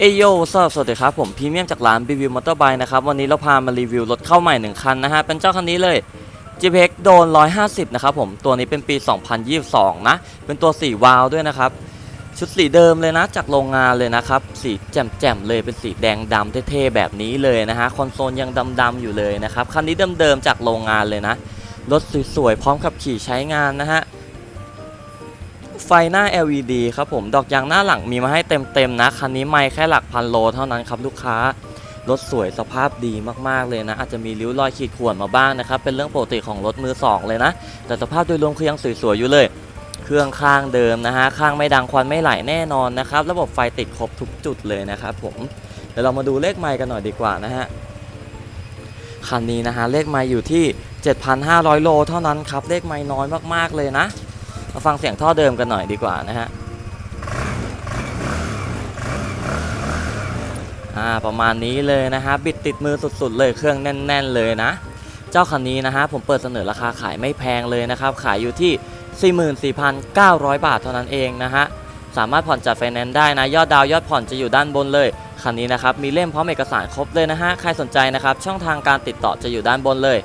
เอยโยสวัสดีครับผมพรีเมียมจากร้านรีวิวมอเตอร์ไบค์นะครับวันนี้เราพามารีวิวรถเข้าใหม่ 1 คันนะฮะ เป็นเจ้าคันนี้เลย GPX โดน 150 นะครับผม ตัวนี้เป็นปี 2022 นะ เป็นตัว 4 วาล์วด้วยนะครับ ชุดสีเดิมเลยนะ จากโรงงานเลยนะครับ สีแจ่มๆเลยเป็นสีแดงดำเท่ๆแบบนี้เลยนะฮะ คอนโซลยังดำๆอยู่เลยนะครับ คันนี้เดิมๆจากโรงงานเลยนะ รถสวยๆพร้อมขับขี่ใช้งานนะฮะ ไฟหน้า LED ครับผมดอกยางหน้าหลังมีมาให้เต็มๆนะ คันนี้ไม่แค่หลักพันโลเท่านั้นครับลูกค้ารถสวยสภาพดีมากๆเลยนะ อาจจะมีริ้วรอยขีดข่วนมาบ้างนะครับ เป็นเรื่องปกติของรถมือสองเลยนะ แต่สภาพโดยรวมคือยังสวยๆอยู่เลย เครื่องข้างเดิมนะฮะ ข้างไม่ดังควันไม่ไหลแน่นอนนะครับ ระบบไฟติดครบทุกจุดเลยนะครับผมเดี๋ยวเรามาดูเลขไมค์กันหน่อยดีกว่านะฮะคันนี้นะฮะเลขไมค์อยู่ที่ 7,500 โลเท่านั้นครับเลขไมค์น้อยมากๆเลยนะ มาฟังเสียงท่อเดิมกันหน่อยดีกว่านะฮะอ่าประมาณนี้เลยนะฮะบิดติดมือสุดๆเลยเครื่องแน่น ๆ เลยนะ เจ้าคันนี้นะฮะผมเปิดเสนอราคาขายไม่แพงเลยนะครับ ขายอยู่ที่ 44,900 บาทเท่านั้นเองนะฮะสามารถผ่อนจัดไฟแนนซ์ได้นะยอดดาวยอดผ่อนจะอยู่ด้านบนเลยคันนี้นะครับมีเล่มพร้อมเอกสารครบเลยนะฮะใครสนใจนะครับช่องทางการติดต่อจะอยู่ด้านบนเลย